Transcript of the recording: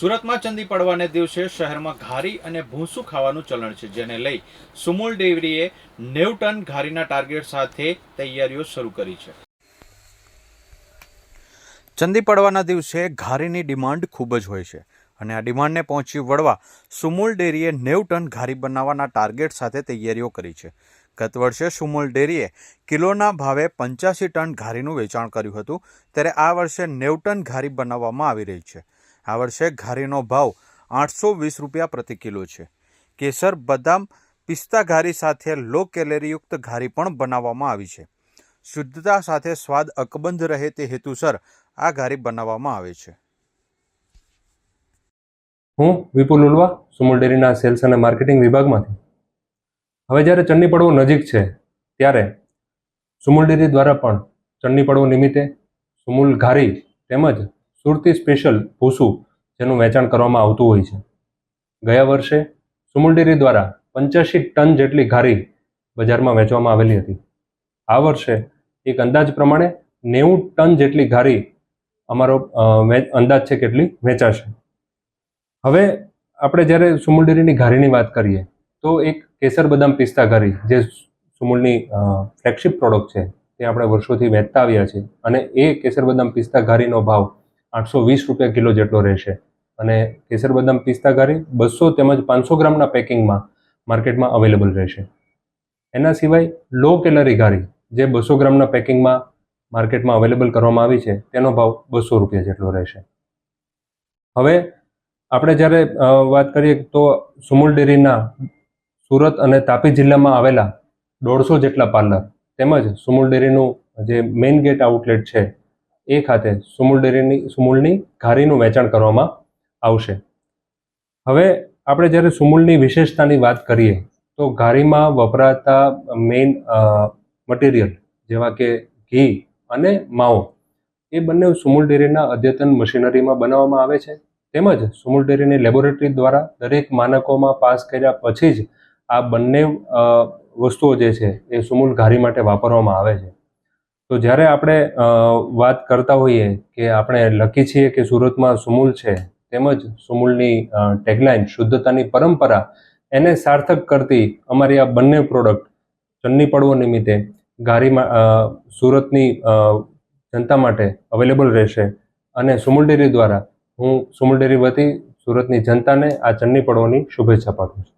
સુરતમાં ચંદી પડવાને દિવસે શહેરમાં ઘારી અને ભૂંસું ખાવાનું ચલણ છે, જેને લઈ સુમુલ ડેરીએ નેવ ટન ઘારીના ટાર્ગેટ સાથે તૈયારીઓ શરૂ કરી છે. ચંદી પડવાના દિવસે ઘારીની ડિમાન્ડ ખૂબ જ હોય છે અને આ ડિમાન્ડને પહોંચી વળવા સુમુલ ડેરીએ નેવ ટન ઘારી બનાવવાના ટાર્ગેટ સાથે તૈયારીઓ કરી છે. ગત વર્ષે સુમુલ ડેરીએ કિલોના ભાવે પંચ્યાસી ટન ઘારીનું વેચાણ કર્યું હતું, ત્યારે આ વર્ષે નેવ ટન ઘારી બનાવવામાં આવી રહી છે. આ વર્ષે ઘારીનો ભાવ આઠસો વીસ રૂપિયા પ્રતિ કિલો છે. કેસર, બદામ, પિસ્તા ઘારી સાથે લો કેલેરીયુક્ત ઘારી પણ બનાવવામાં આવી છે. શુદ્ધતા સાથે સ્વાદ અકબંધ રહે તે હેતુસર આ ઘારી બનાવવામાં આવે છે. હું વિપુલ ઉલવા, સુમુલ ડેરીના સેલ્સ અને માર્કેટિંગ વિભાગમાંથી. હવે જ્યારે ચન્ની પડવો નજીક છે, ત્યારે સુમુલ ડેરી દ્વારા પણ ચન્ની પડવો નિમિત્તે સુમુલ ઘારી તેમજ સુરતી સ્પેશિયલ ભૂસું જેનું વેચાણ કરવામાં આવતું હોય છે. ગયા વર્ષે સુમુલ ડેરી દ્વારા પંચ્યાસી ટન જેટલી ઘારી બજારમાં વેચવામાં આવેલી હતી. આ વર્ષે એક અંદાજ પ્રમાણે નેવું ટન જેટલી ઘારી અમારો અંદાજ છે કેટલી વેચાશે. હવે આપણે જ્યારે સુમુલ ડેરીની ઘારીની વાત કરીએ, તો એક કેસર બદામ પિસ્તા ઘારી જે સુમુલની ફ્લેગશિપ પ્રોડક્ટ છે, તે આપણે વર્ષોથી વેચતા આવ્યા છીએ અને એ કેસર બદામ પિસ્તા ઘારીનો ભાવ આઠસો વીસ રૂપિયા કિલો જેટલો રહેશે. અને કેસર બદામ પિસ્તા ઘારી બસો તેમજ પાંચસો ગ્રામના પેકિંગમાં માર્કેટમાં અવેલેબલ રહેશે. એના સિવાય લો કેલરી ઘારી જે બસો ગ્રામના પેકિંગમાં માર્કેટમાં અવેલેબલ કરવામાં આવી છે, તેનો ભાવ બસો રૂપિયા જેટલો રહેશે. હવે આપણે જ્યારે વાત કરીએ તો સુમુલ ડેરીના સુરત અને તાપી જિલ્લામાં આવેલા દોઢસો જેટલા પાર્લર તેમજ સુમુલ ડેરીનું જે મેઇન ગેટ આઉટલેટ છે એ ખાતે સુમૂલ ડેરીની સુમૂલની ઘારીનું વેચાણ કરવામાં આવશે. હવે આપણે જ્યારે સુમૂલની વિશેષતાની વાત કરીએ, તો ઘારીમાં વપરાતા મેઇન મટીરિયલ જેવા કે ઘી અને માવો, એ બંને સુમૂલ ડેરીના અદ્યતન મશીનરીમાં બનાવવામાં આવે છે. તેમજ સુમૂલ ડેરીની લેબોરેટરી દ્વારા દરેક માનકોમાં પાસ કર્યા પછી જ આ બંને વસ્તુઓ જે છે એ સુમૂલ ઘારી માટે વાપરવામાં આવે છે. તો જ્યારે આપણે વાત કરતા હોઈએ કે આપણે લખી છીએ કે સુરતમાં સુમૂલ છે, તેમજ સુમૂલની ટેગલાઇન શુદ્ધતાની પરંપરા, એને સાર્થક કરતી અમારી આ બંને પ્રોડક્ટ ચન્ની પડવો નિમિત્તે ગારીમાં સુરતની જનતા માટે અવેલેબલ રહેશે. અને સુમૂલ ડેરી દ્વારા હું સુમૂલ ડેરી વતી સુરતની જનતાને આ ચન્ની પડવાની શુભેચ્છા પાઠવું છું.